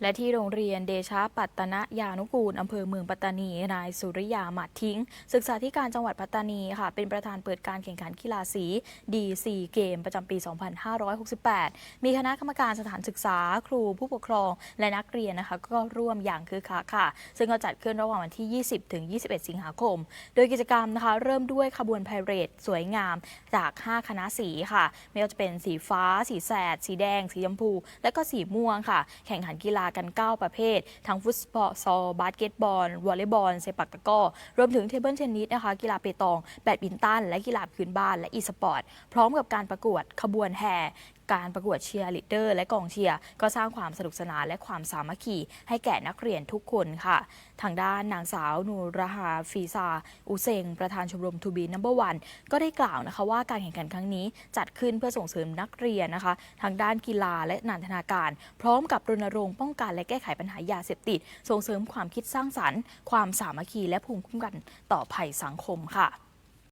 และที่โรงเรียนเดชะปัตตนยานุกูลอำเภอเมืองปัตตานี นายสุริยาหมัดทิ้ง ศึกษาธิการจังหวัดปัตตานีค่ะ เป็นประธานเปิดการแข่งขันกีฬาสีดีซีเกม ประจำปี 2568 มีคณะกรรมการสถานศึกษาครูผู้ปกครอง และนักเรียนนะคะ ก็ร่วมอย่างคือคักค่ะ ซึ่งก็จัดขึ้นระหว่างวันที่ 20 ถึง 21 สิงหาคม โดยกิจกรรมนะคะ เริ่มด้วยขบวนพาเหรดสวยงามจาก 5 คณะสีค่ะ ไม่ว่าจะเป็นสีฟ้า สีแสด สีแดง สีชมพู และก็สีม่วงค่ะ แข่งขันกีฬากัน 9 ประเภท ทั้งฟุตบอลซอลบาสเกตบอลวอลเลย์บอลเซปักตะก้อรวมถึงเทเบิลเทนนิสนะคะกีฬาเปตอง แบดมินตัน และกีฬาพื้นบ้านและอีสปอร์ต พร้อมกับการประกวดขบวนแห่ การประกวดเชียร์ลีดเดอร์และกองเชียร์ก็สร้างความสนุกสนานและความสามัคคีให้แก่นักเรียนทุกคนค่ะ ทางด้านนางสาวนูรฮาฟีซา อุเซง ประธานชมรมทูบีนัมเบอร์วันก็ได้กล่าวนะคะว่าการแข่งขันครั้งนี้จัดขึ้นเพื่อส่งเสริมนักเรียนนะคะ ทางด้านกีฬาและนันทนาการ พร้อมกับรณรงค์ป้องกันและแก้ไขปัญหายาเสพติด ส่งเสริมความคิดสร้างสรรค์ ความสามัคคีและภูมิคุ้มกันต่อภัยสังคมค่ะ